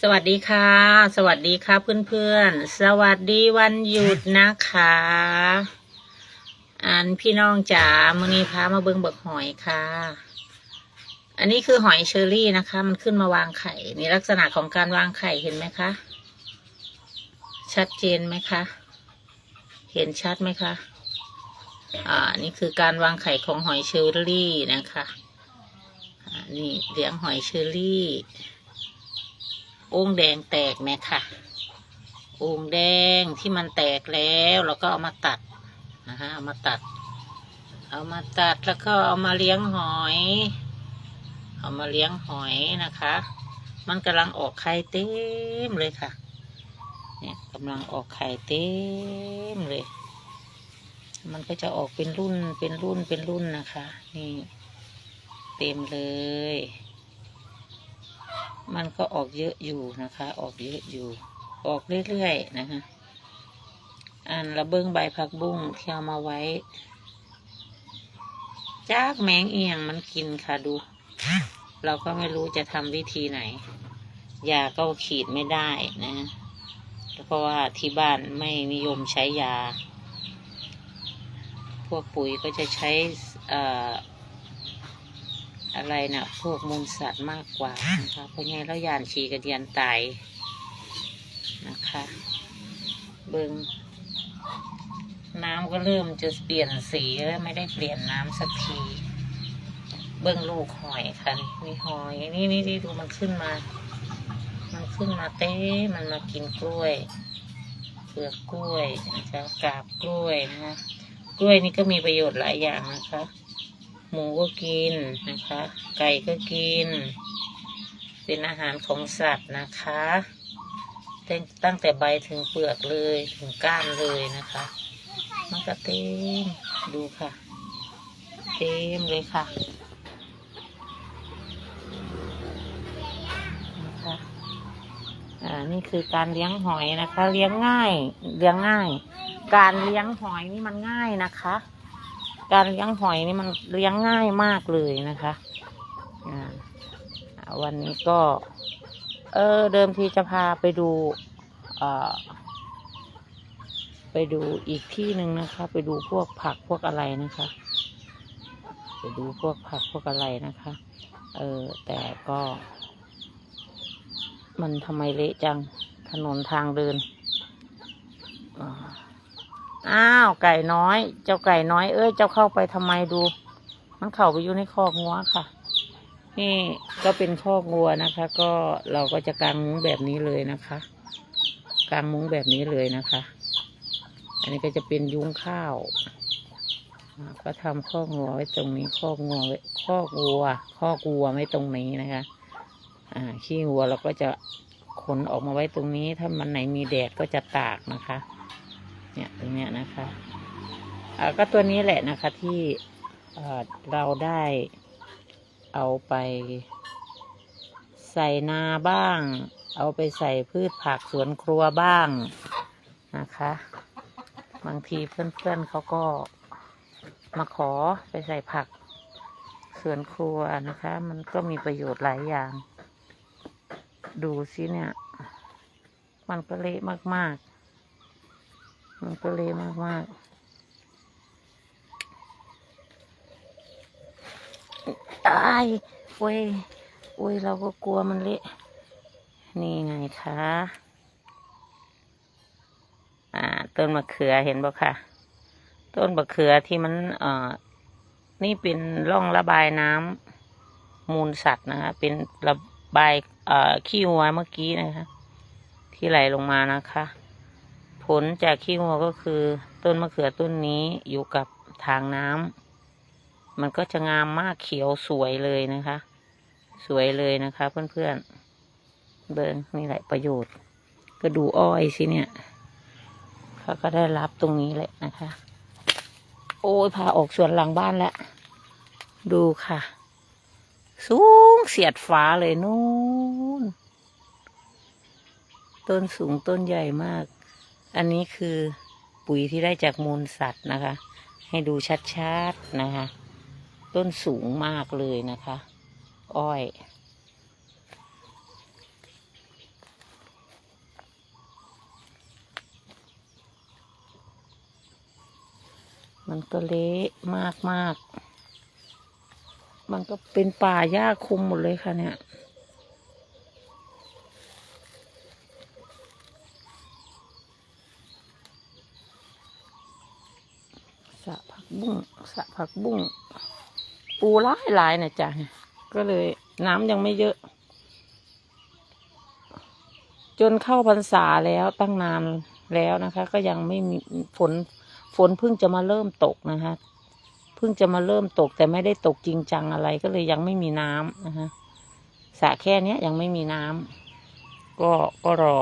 สวัสดีค่ะ สวัสดีค่ะเพื่อนๆ สวัสดีวันหยุดนะคะ อันพี่น้องจ๋ามือนี้พามาเบิ่งเบิกหอยค่ะ อันนี้คือหอยเชอรี่นะคะ มันขึ้นมาวางไข่นี่ลักษณะของการวางไข่เห็นไหมคะ ชัดเจนไหมคะ เห็นชัดไหมคะ อ่า นี่คือการวางไข่ของหอยเชอรี่นะคะ นี่เลี้ยงหอยเชอรี่โอ่งแดงแตกไหมค่ะโอ่งแดงที่มันแตกแล้วเราก็เอามาตัดนะฮะเอามาตัด เอามาตัดแล้วก็เอามาเลี้ยงหอย เอามาเลี้ยงหอยนะคะ มันกำลังออกไข่เต็มเลยค่ะ เนี่ยกำลังออกไข่เต็มเลย มันก็จะออกเป็นรุ่นเป็นรุ่นเป็นรุ่นนะคะ นี่ เต็มเลย มันก็ออกเยอะอยู่นะคะ ออกเยอะอยู่ ออกเรื่อยๆนะคะ อันระเบิงใบผักบุ้งเที่เอามาไว้ จากแมงเอียงมันกินค่ะดู เราก็ไม่รู้จะทำวิธีไหน ยาก็ขีดไม่ได้นะเพราะว่าที่บ้านไม่นิยมใช้ยา พวกปุ๋ยก็จะใช้เอ่อ อะไรนะพวกมูลสัตว์มากกว่านะคะเพราะไงแล้วยานฉีกระเดียนตายนะคะ เบิงน้ำก็เริ่มจะเปลี่ยนสีแล้วไม่ได้เปลี่ยนน้ำสักที เบิ้งลูกหอยค่ะนี่มีหอย นี่นี่นี่ดูมันขึ้นมา มันขึ้นมาเต้มันมากินกล้วยเปลือกกล้วยนะคะกาบกล้วยนะคะกล้วยนี่ก็มีประโยชน์หลายอย่างนะคะ หมูก็กินนะคะ ไก่ก็กิน เป็นอาหารของสัตว์นะคะตั้งตั้งแต่ใบถึงเปลือกเลยถึงก้านเลยนะคะมันก็เต็มดูค่ะ เต็มเลยค่ะนะคะอ่านี่คือการเลี้ยงหอยนะคะ เลี้ยงง่าย เลี้ยงง่าย การเลี้ยงหอยนี่มันง่ายนะคะ การเลี้ยงหอยนี่มันเลี้ยงง่ายมากเลยนะคะวันนี้ก็ เออเดิมทีจะพาไปดูไปดูอีกที่หนึ่งนะคะ ไปดูพวกผักพวกอะไรนะคะ ไปดูพวกผักพวกอะไรนะคะ เออแต่ก็ มันทำไมเละจังถนนทางเดิน อ้าวไก่น้อย เจ้าไก่น้อยเอ้ยเจ้าเข้าไปทำไมดู มันเข้าไปอยู่ในคอกงัวค่ะ นี่ก็เป็นคอกงัวนะคะ ก็เราก็จะกางมุ้งแบบนี้เลยนะคะ กางมุ้งแบบนี้เลยนะคะ อันนี้ก็จะเป็นยุ้งข้าวก็ทำคอกงัวไว้ตรงนี้คอกงัวไว้คอกวัวคอกวัวไว้ตรงนี้นะคะ อ่าขี้วัวเราก็จะขนออกมาไว้ตรงนี้ ถ้ามันไหนมีแดดก็จะตากนะคะ เนี่ยตรงเนี้ยนะคะอ่าก็ตัวนี้แหละนะคะที่เออเราได้เอาไปใส่นาบ้าง เอาไปใส่พืชผักสวนครัวบ้างนะคะ บางทีเพื่อนๆเขาก็มาขอไปใส่ผักสวนครัวนะคะ มันก็มีประโยชน์หลายอย่าง ดูสิเนี่ย มันก็เละมากๆ มันก็เละมากมากๆตายโอ้ยโอ้ยเราก็กลัวมันเละ นี่ไงคะ อ่า ต้นมะเขือเห็นบ่ค่ะ ต้นมะเขือที่มัน เอ่อ นี่เป็นร่องระบายน้ำมูลสัตว์นะคะ เป็นระบาย เอ่อ ขี้วัวเมื่อกี้นะคะ ที่ไหลลงมานะคะ ผลจากขี้งัวก็คือ ต้นมะเขือต้นนี้อยู่กับทางน้ำมันก็จะงามมากเขียวสวยเลยนะคะ สวยเลยนะคะ เพื่อนๆเบิงนี่แหละประโยชน์ ก็ดูอ้อยสิเนี่ยเขาก็ได้รับตรงนี้แหละนะคะ โอ้ยพาออกสวนหลังบ้านแล้วดูค่ะ สูงเสียดฟ้าเลยนู่น ต้นสูงต้นใหญ่มาก อันนี้คือปุ๋ยที่ได้จากมูลสัตว์นะคะ ให้ดูชัดๆนะคะ ต้นสูงมากเลยนะคะ อ้อยมันก็เละมากมากๆมันก็เป็นป่าหญ้าคุมหมดเลยค่ะเนี่ย ระผักบุ้งสระผักบุ้งปูหลายหลายนะจ๊ะก็เลยน้ำยังไม่เยอะ จนเข้าพรรษาแล้วตั้งนานแล้วนะคะ ก็ยังไม่มีฝนฝนเพิ่งจะมาเริ่มตกนะคะเพิ่งจะมาเริ่มตกแต่ไม่ได้ตกจริงจังอะไร ก็เลยยังไม่มีน้ำนะคะสระแค่เนี้ยยังไม่มีน้ำก็ก็รอ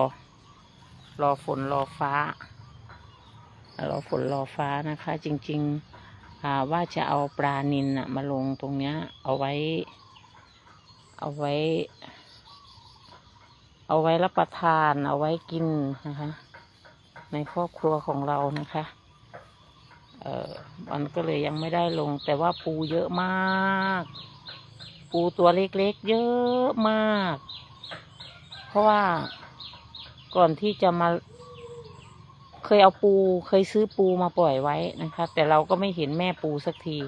รอฝนรอฟ้า รอฝนรอฟ้านะคะ จริงๆว่าจะเอาปลานินอะมาลงตรงเนี้ย เอาไว้ เอาไว้ เอาไว้รับประทานเอาไว้กินนะคะ ในครอบครัวของเรานะคะเออมันก็เลยยังไม่ได้ลง แต่ว่าปูเยอะมาก ปูตัวเล็กๆเยอะมาก เพราะว่าก่อนที่จะมา เคยเอาปูเคยซื้อปูมาปล่อยไว้นะคะ แต่เราก็ไม่เห็นแม่ปูสักที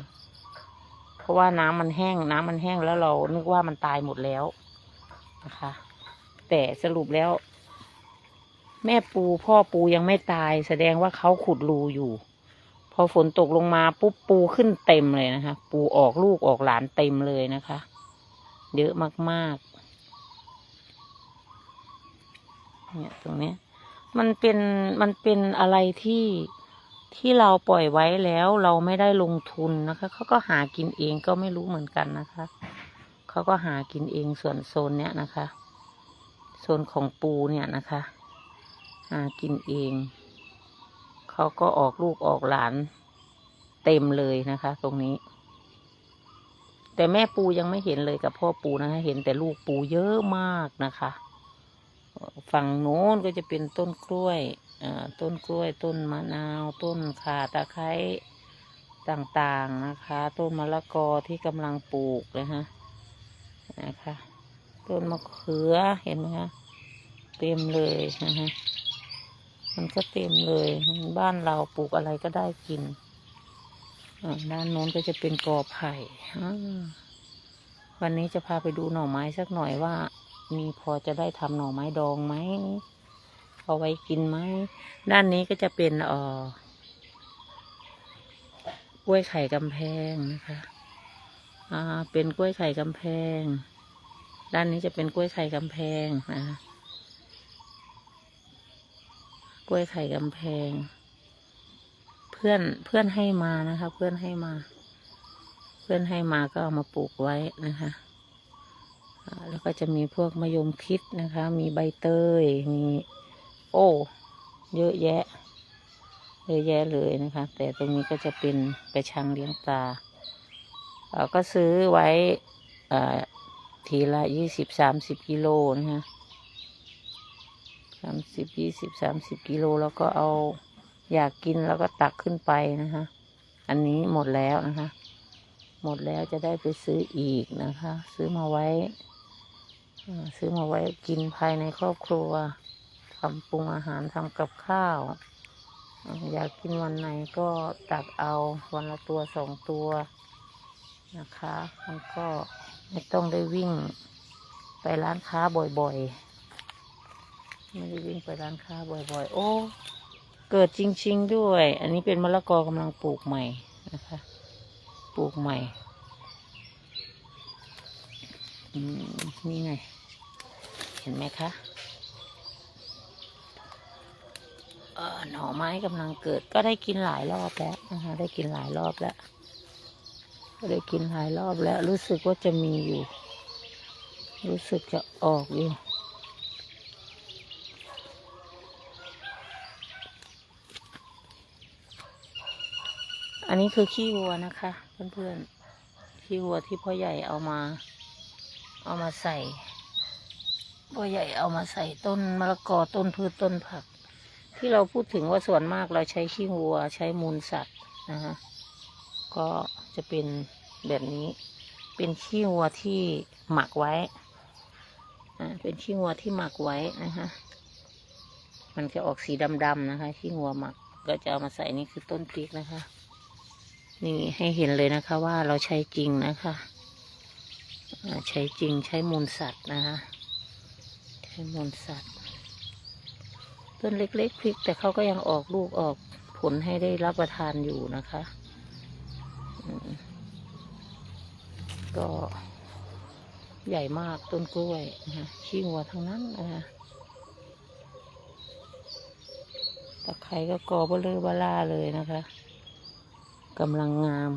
เพราะว่าน้ำมันแห้งน้ำมันแห้งแล้วเรานึกว่ามันตายหมดแล้วนะคะ แต่สรุปแล้ว แม่ปูพ่อปูยังไม่ตาย แสดงว่าเขาขุดรูอยู่ พอฝนตกลงมาปุ๊บปูขึ้นเต็มเลยนะคะ ปูออกลูกออกหลานเต็มเลยนะคะ เยอะมากๆเนี่ยตรงเนี้ย มันเป็นมันเป็นอะไรที่ที่เราปล่อยไว้แล้วเราไม่ได้ลงทุนนะคะ เขาก็หากินเองก็ไม่รู้เหมือนกันนะคะ เขาก็หากินเองส่วนโซนเนี้ยนะคะ โซนของปูเนี่ยนะคะ หากินเอง เขาก็ออกลูกออกหลานเต็มเลยนะคะ ตรงนี้ แต่แม่ปูยังไม่เห็นเลยกับพ่อปูนะคะ เห็นแต่ลูกปูเยอะมากนะคะ ฝั่งโน้นก็จะเป็นต้นกล้วยต้นกล้วย ต้นมะนาว ต้นข่าตะไคร้ต่างๆนะคะ ต้นมะละกอที่กำลังปลูกนะฮะนะคะ ต้นมะเขือเห็นไหมคะเต็มเลยนะฮะมันก็เต็มเลยบ้านเราปลูกอะไรก็ได้กินด้านโน้นก็จะเป็นกอไผ่วันนี้จะพาไปดูหน่อไม้สักหน่อยว่า มีพอจะได้ทำหน่อไม้ดองไหมเอาไว้กินไหมด้านนี้ก็จะเป็นเอ่อกล้วยไข่กำแพงนะคะอ่าเป็นกล้วยไข่กำแพง ด้านนี้จะเป็นกล้วยไข่กำแพงนะคะกล้วยไข่กำแพง เพื่อนเพื่อนให้มานะคะ เพื่อนให้มา เพื่อนให้มาก็เอามาปลูกไว้นะคะ แล้วก็จะมีพวกมะยมคิดนะคะ มีใบเตย มีโอ้ เยอะแยะ เยอะแยะเลยนะคะ แต่ตรงนี้ก็จะเป็นกระชังเลี้ยงปลาเราก็ซื้อไว้ทีละยี่สิบสามสิบกิโลนะคะสามสิบยี่สิบสามสิบกิโลแล้วก็เอาอยากกินแล้วก็ตักขึ้นไปนะคะ อันนี้หมดแล้วนะคะ หมดแล้วจะได้ไปซื้ออีกนะคะ ซื้อมาไว้ ซื้อมาไว้กินภายในครอบครัวทำปรุงอาหารทำกับข้าว อยากกินวันไหนก็ตักเอาวันละตัวสองตัวนะคะ มันก็ไม่ต้องได้วิ่งไปร้านค้าบ่อยๆ ไม่ได้วิ่งไปร้านค้าบ่อยๆ โอ้ เกิดจริง ๆ ด้วย อันนี้เป็นมะละกอกำลังปลูกใหม่นะคะ ปลูกใหม่ นี่ไง ห็นไหมคะเออหน่อไม้กำลังเกิดก็ได้กินหลายรอบแล้วนะคะได้กินหลายรอบแล้วได้กินหลายรอบแล้ว รู้สึกว่าจะมีอยู่ รู้สึกจะออกอยู่อันนี้คือขี้วัวนะคะ เพื่อนๆขี้วัวที่พ่อใหญ่เอามา เอามาใส่ พ่อใหญ่เอามาใส่ต้นมะละกอต้นพืชต้นผัก ที่เราพูดถึงว่าส่วนมากเราใช้ขี้วัวใช้มูลสัตว์นะคะก็จะเป็นแบบนี้ เป็นขี้วัวที่หมักไว้อ่าเป็นขี้วัวที่หมักไว้นะคะมันจะออกสีดำๆนะคะขี้วัวหมักก็จะเอามาใส่นี่คือต้นพริกนะคะ นี่ให้เห็นเลยนะคะว่าเราใช้จริงนะคะใช้จริงใช้มูลสัตว์นะคะ ใช้มูลสัตว์ ต้นเล็กๆพริก แต่เขาก็ยังออกลูกออกผลให้ได้รับประทานอยู่นะคะ ก็ ใหญ่มากต้นกล้วยนะคะขี้งัวทั้งนั้นนะคะตะไคร้ก็กอเบลอบลาเลยนะคะกำลังงาม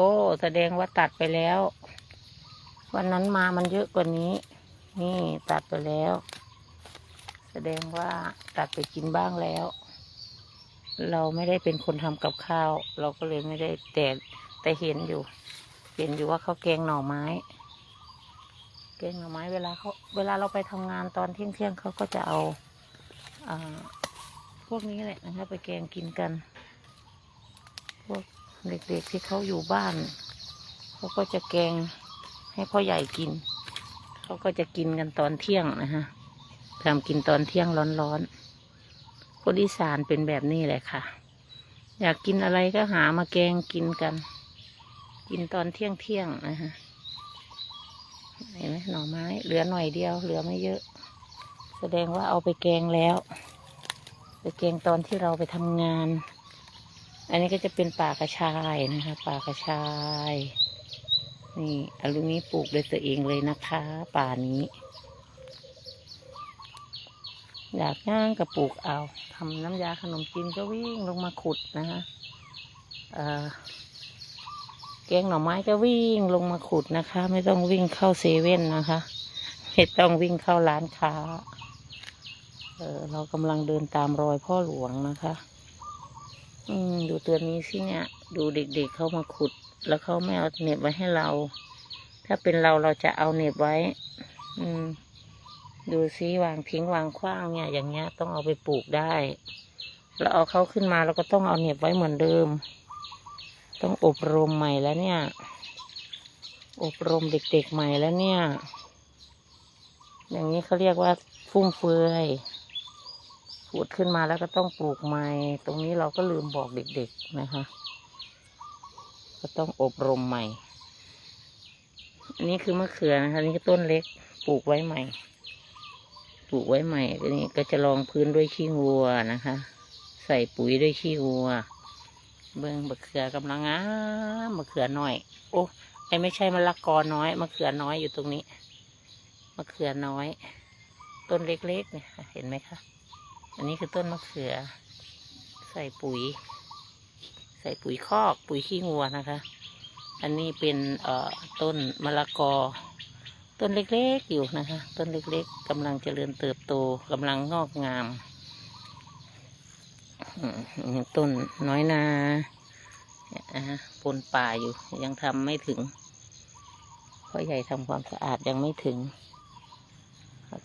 โอ้ แสดงว่าตัดไปแล้ว วันนั้นมามันเยอะกว่านี้ นี่ตัดไปแล้ว แสดงว่าตัดไปกินบ้างแล้ว เราไม่ได้เป็นคนทำกับข้าว เราก็เลยไม่ได้แต่แต่เห็นอยู่ เห็นอยู่ว่าเขาแกงหน่อไม้ แกงหน่อไม้เวลาเขาเวลาเราไปทำงานตอนเที่ยงเที่ยงเขาก็จะเอาอ่าพวกนี้แหละนะคะไปแกงกินกัน พวกเด็กๆที่เขาอยู่บ้าน เขาก็จะแกงให้พ่อใหญ่กิน เขาก็จะกินกันตอนเที่ยงนะฮะทำกินตอนเที่ยงร้อนๆคนอีสานเป็นแบบนี้แหละค่ะ อยากกินอะไรก็หามาแกงกินกัน กินตอนเที่ยงเที่ยงนะฮะเห็นไหมหน่อไม้ เหลือหน่อยเดียว เหลือไม่เยอะ แสดงว่าเอาไปแกงแล้ว ไปแกงตอนที่เราไปทำงาน อันนี้ก็จะเป็นป่ากระชายนะคะป่ากระชาย นี่อลูนี้ปลูกด้วยตัวเองเลยนะคะ ป่านี้ อยากย่างก็ปลูกเอาทำน้ำยาขนมจีนก็วิ่งลงมาขุดนะคะเอ่อแกงหน่อไม้ก็วิ่งลงมาขุดนะคะ ไม่ต้องวิ่งเข้าเซเว่นนะคะไม่ต้องวิ่งเข้าร้านค้า เออเรากำลังเดินตามรอยพ่อหลวงนะคะ อืมดูตัวนี้สิเนี่ย ดูเด็กๆเข้ามาขุด แล้วเขาไม่เอาเน็บไว้ให้เรา ถ้าเป็นเราเราจะเอาเน็บไว้ อืม ดูซิวางทิ้งวางขว้างเนี่ย อย่างเงี้ย ต้องเอาไปปลูกได้ แล้วเอาเขาขึ้นมาเราก็ต้องเอาเน็บไว้เหมือนเดิม ต้องอบรมใหม่แล้วเนี่ย อบรมเด็กๆใหม่แล้วเนี่ย อย่างนี้เขาเรียกว่าฟุ่มเฟือยพูดขึ้นมาแล้วก็ต้องปลูกใหม่ ตรงนี้เราก็ลืมบอกเด็กๆนะคะ ก็ต้องอบรมใหม่ อันนี้คือมะเขือนะคะนี่ก็ต้นเล็กปลูกไว้ใหม่ ปลูกไว้ใหม่อันนี้ก็จะรองพื้นด้วยขี้วัวนะคะ ใส่ปุ๋ยด้วยขี้วัว เบิ้องมะเขือกำลังงามมะเขือน้อย โอ้ไอไม่ใช่มะละกอน้อยมะเขือน้อยอยู่ตรงนี้มะเขือน้อย ต้นเล็กๆเนี่ยเห็นไหมคะ อันนี้คือต้นมะเขือ ใส่ปุ๋ย ส่ปุ๋ยคอกปุ๋ยขี้งัวนะคะ อันนี้เป็นเอ่อต้นมะละกอ ต้นเล็กๆอยู่นะคะ ต้นเล็กๆกำลังเจริญเติบโตกำลังงอกงามต้นน้อยนาปนป่าอยู่ยังทำไม่ถึงพ่อใหญ่ทำความสะอาดยังไม่ถึง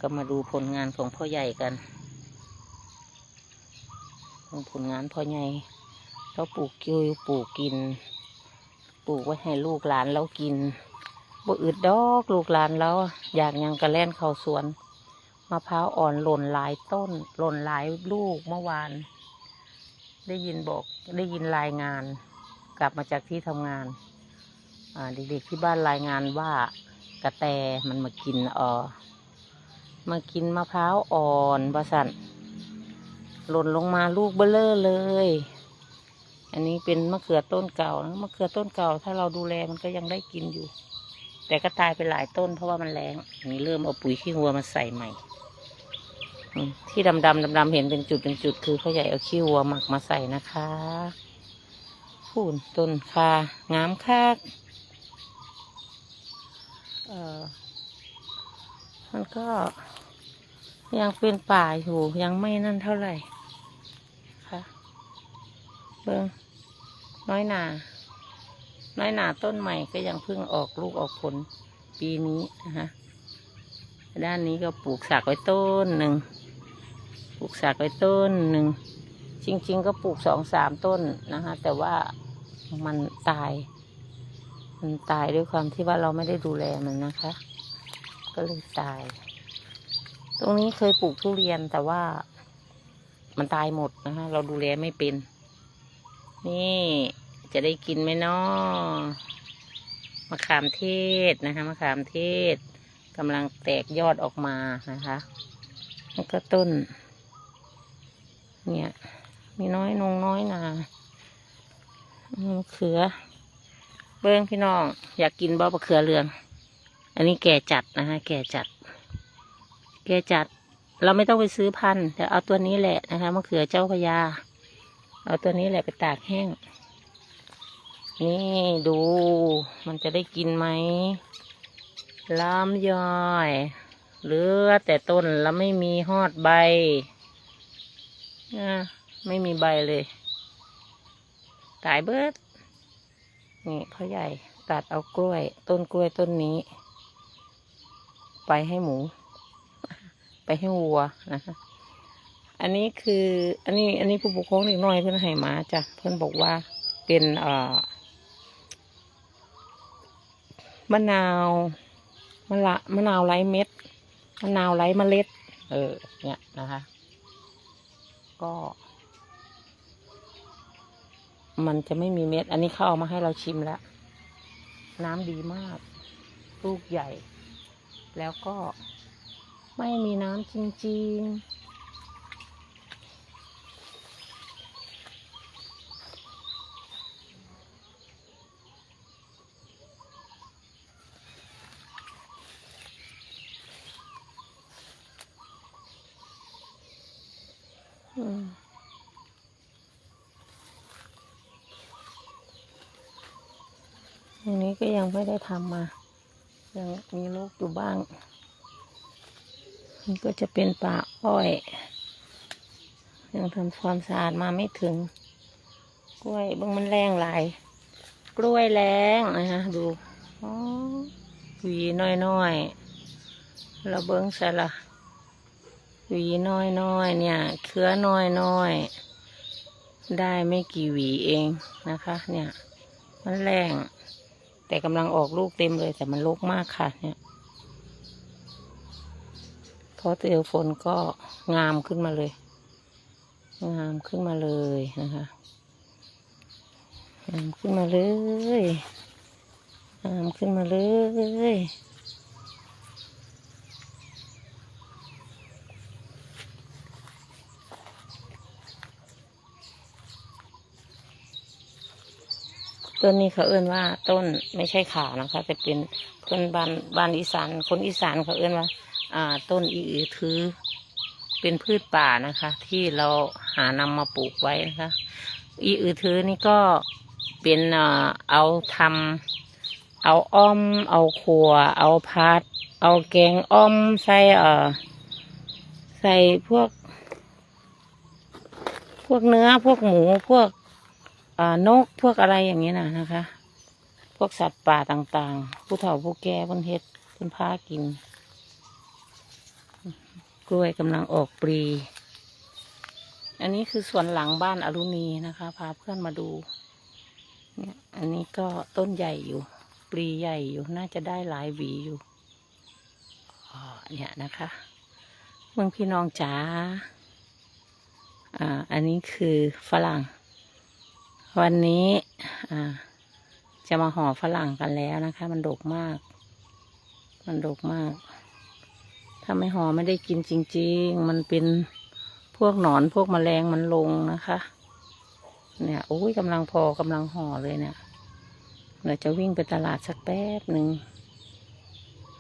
ก็มาดูผลงานของพ่อใหญ่กันผลงานพ่อใหญ่ เราปลูกกิวปลูกกิน ปลูกไว้ให้ลูกหลานเรากินบ่อึดดอกลูกหลานเราอยากยังกระแล่นเข้าสวนมะพร้าวอ่อนหล่นหลายต้น หล่นหลายลูกเมื่อวาน ได้ยินบอกได้ยินรายงาน กลับมาจากที่ทำงานเด็กๆที่บ้านรายงานว่ากระแตมันมากินเออมากินมะพร้าวอ่อนบะสันหล่นลงมาลูกเบลเลอเลย อันนี้เป็นมะเขือต้นเก่านะมะเขือต้นเก่า ถ้าเราดูแลมันก็ยังได้กินอยู่ แต่ก็ตายไปหลายต้นเพราะว่ามันแรงนี้เริ่มเอาปุ๋ยขี้วัวมาใส่ใหม่ที่ดำดำดำดำๆเห็นเป็นจุดเป็นจุดคือพ่อใหญ่เอาขี้วัวหมักมาใส่นะคะพูนต้นคางามคากเออมันก็ยังเป็นป่าอยู่ยังไม่นั่นเท่าไหร่ค่ะเบิ้ง น้อยหนา น้อยหนาต้นใหม่ก็ยังเพิ่งออกลูกออกผลปีปีนี้นะคะด้านนี้ก็ปลูกสักไว้ต้นหนึ่ง ปลูกสักไว้ต้นหนึ่ง จริง ๆ ก็ปลูกสองสามต้นนะคะ แต่ว่ามันตาย มันตายด้วยความที่ว่าเราไม่ได้ดูแลมันนะคะ ก็เลยตาย ตรงนี้เคยปลูกทุเรียนแต่ว่ามันตายหมดนะคะ เราดูแลไม่เป็น นี่จะได้กินไหมนาะมะขามเทศนะคะมะขามเทศกำลังแตกยอดออกมานะคะ แล้วก็ต้น เนี่ย มีน้อยนงน้อยนามะเขือ เบิ้งพี่น้อง อยากกินบ่มะเขือเหลือง อันนี้แก่จัดนะคะ แก่จัด แก่จัด เราไม่ต้องไปซื้อพันธุ์แต่เอาตัวนี้แหละนะคะมะเขือเจ้าพยา เอาตัวนี้แหละไปตากแห้ง นี่ดูมันจะได้กินไหมลำย่อยเหลือแต่ต้นแล้วไม่มีหอดใบนะไม่มีใบเลย ตายเบิด นี่พ่อใหญ่ตัดเอากล้วย ต้นกล้วยต้นนี้ ไปให้หมู ไปให้วัวนะคะ อันนี้คืออันนี้อันนี้ผู้ปกครองเด็กน้อยเพื่อนให้มาจ้ะเพื่อนบอกว่าเป็นเอ่อมะนาวมะละมะนาวไร้เม็ดมะนาวไร้เมล็ด เออ เนี่ยนะคะ ก็ มันจะไม่มีเม็ด อันนี้เขาเอามาให้เราชิมแล้ว น้ำดีมาก ลูกใหญ่ แล้วก็ไม่มีน้ำจริง ๆ อันนี้ก็ยังไม่ได้ทำมา ยังมีลูกอยู่บ้าง นี่ก็จะเป็นป่าอ้อย ยังทำความสะอาดมาไม่ถึง กล้วยบางมันแรงหลาย กล้วยแรงนะคะดูอ๋อหวีน้อยๆเราเบิ้งใส่ละ หวีน้อยน้อยเนี่ย เครือน้อยน้อยได้ไม่กี่หวีเองนะคะ เนี่ย มันแรงแต่กำลังออกลูกเต็มเลย แต่มันลกมากค่ะ เนี่ยพอเจอฝนก็งามขึ้นมาเลย งามขึ้นมาเลยนะคะงามขึ้นมาเลยงามขึ้นมาเลย ต้นนี้เขาเอื้นว่าต้นไม่ใช่ขานะคะ แต่เป็นคนบ้านบานอีสานคนอีสานเขาเอื้นว่า อ่า ต้นอีอือถือ เป็นพืชป่านะคะ ที่เราหานำมาปลูกไว้นะคะ อีอือถือนี่ก็เป็นเอาทำเอาอ้อม เอาขัว เอาพัด เอาแกงอ้อมใส่เอ่อใส่พวก พวกเนื้อพวกหมูพวก นกพวกอะไรอย่างเงี้นะนะคะ พวกสัตว์ป่าต่างๆ ผู้เฒ่าผู้แก่เพิ่นเฮ็ดเพิ่นพากิน กล้วยกำลังออกปลีอันนี้คือสวนหลังบ้านอรุณีนะคะ พาเพื่อนมาดูเนี่ยอันนี้ก็ต้นใหญ่อยู่ ปลีใหญ่อยู่น่าจะได้หลายหวีอยู่อ๋อเนี่ยนะคะเมืองพี่น้องจ๋าอ่า อันนี้คือฝรั่ง วันนี้จะมาห่อฝรั่งกันแล้วนะคะ มันดกมาก มันดกมาก ถ้าไม่ห่อไม่ได้กินจริง ๆ มันเป็นพวกหนอนพวกแมลงมันลงนะคะ เนี่ยโอ้ยกำลังพอกำลังห่อเลยเนี่ยเราจะวิ่งไปตลาดสักแป๊บหนึ่ง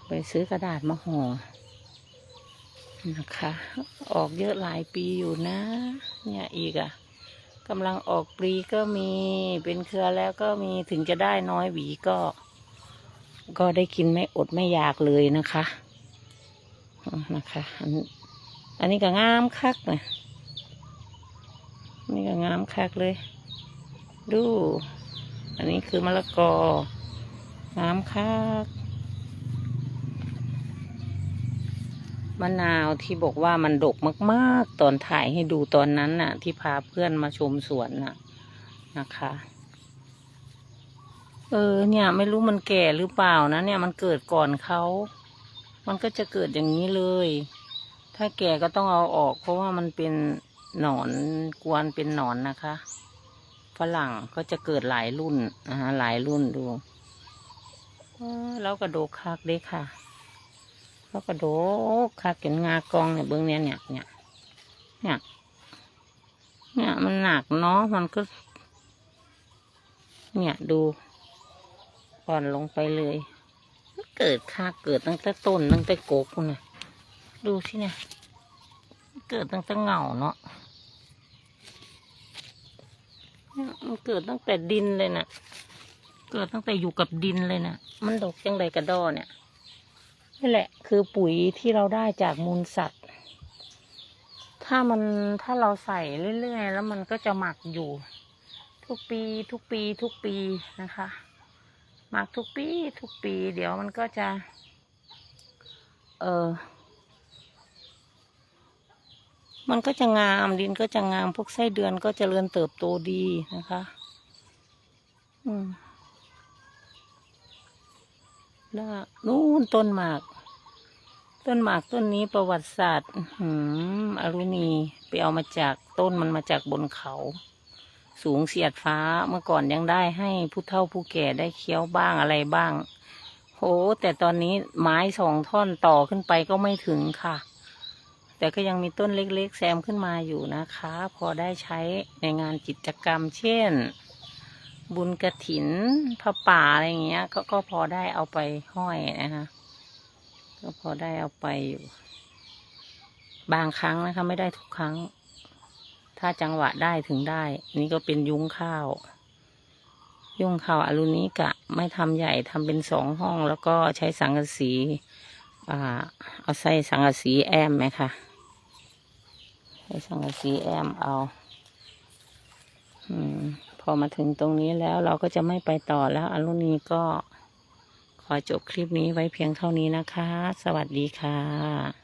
ไปซื้อกระดาษมาห่อนะคะ ออกเยอะหลายปีอยู่นะ เนี่ยอีกอะ่ะ กำลังออกปลีก็มีเป็นเครือแล้วก็มีถึงจะได้น้อยหวีก็ ก็ได้กินไม่อดไม่อยากเลยนะคะนะคะ อันอันนี้ก็งามคักนะนี่ก็งามคักเลย ดู อันนี้คือมะละกองามคัก มะนาวที่บอกว่ามันดกมากๆ ตอนถ่ายให้ดูตอนนั้นน่ะ ที่พาเพื่อนมาชมสวนน่ะนะคะ เออ เนี่ยไม่รู้มันแก่หรือเปล่านะ เนี่ยมันเกิดก่อนเขามันก็จะเกิดอย่างนี้เลย ถ้าแก่ก็ต้องเอาออก เพราะว่ามันเป็นหนอนกวนเป็นหนอนนะคะฝรั่งก็จะเกิดหลายรุ่นนะฮะหลายรุ่นดูออแล้วกระโดกคักเด้ค่ะ แล้วกระโดกคักเห็นงากองเนี่ยเบื้องเนี้ยเนี่ยเนี่ยเนี่ยเนี่ยมันหนักเนาะมันก็ เนี่ยดูอ่อนลงไปเลยเกิดค่าเกิดตั้งแต่ต้นตั้งแต่โกกุนะดูที่เนี่ยเกิดตั้งแต่เหงาเนาะเนี่ยมันเกิดตั้งแต่ดินเลยนะเกิดตั้งแต่อยู่กับดินเลยนะมันดกจังไรกระดอเนี่ย นี่แหละ คือปุ๋ยที่เราได้จากมูลสัตว์ ถ้ามันถ้าเราใส่เรื่อยๆ แล้วมันก็จะหมักอยู่ ทุกปีทุกปีทุกปีนะคะ หมักทุกปีทุกปี เดี๋ยวมันก็จะ เออมันก็จะงามดินก็จะงามพวกไส้เดือนก็จเจริญเติบโตดีนะคะ อืม แล้วนู่นต้นหมาก ต้นหมากต้นนี้ประวัติศาสตร์อื้อหืมอรุณีไปเอามาจากต้นมันมาจากบนเขา สูงเสียดฟ้าเมื่อก่อนยังได้ให้ผู้เฒ่าผู้แก่ได้เคี้ยวบ้างอะไรบ้างโหแต่ตอนนี้ไม้สองท่อนต่อขึ้นไปก็ไม่ถึงค่ะ แต่ก็ยังมีต้นเล็กๆแซมขึ้นมาอยู่นะคะ พอได้ใช้ในงานกิจกรรมเช่น บุญกระถินพระป่าอะไรอย่างเงี้ย ก็ก็พอได้เอาไปห้อยนะคะก็พอได้เอาไปอยู่ บางครั้งนะคะ ไม่ได้ทุกครั้ง ถ้าจังหวะได้ถึงได้ นี่ก็เป็นยุ้งข้าว ยุ้งข้าวอลูนิกะ ไม่ทำใหญ่ทำเป็นสองห้อง แล้วก็ใช้สังกะสี อ่า เอาใส่สังกะสีแอมไหมคะใช้สังกะสีแอมเอา อืม พอมาถึงตรงนี้แล้วเราก็จะไม่ไปต่อแล้วอลุนีก็ขอจบคลิปนี้ไว้เพียงเท่านี้นะคะ สวัสดีค่ะ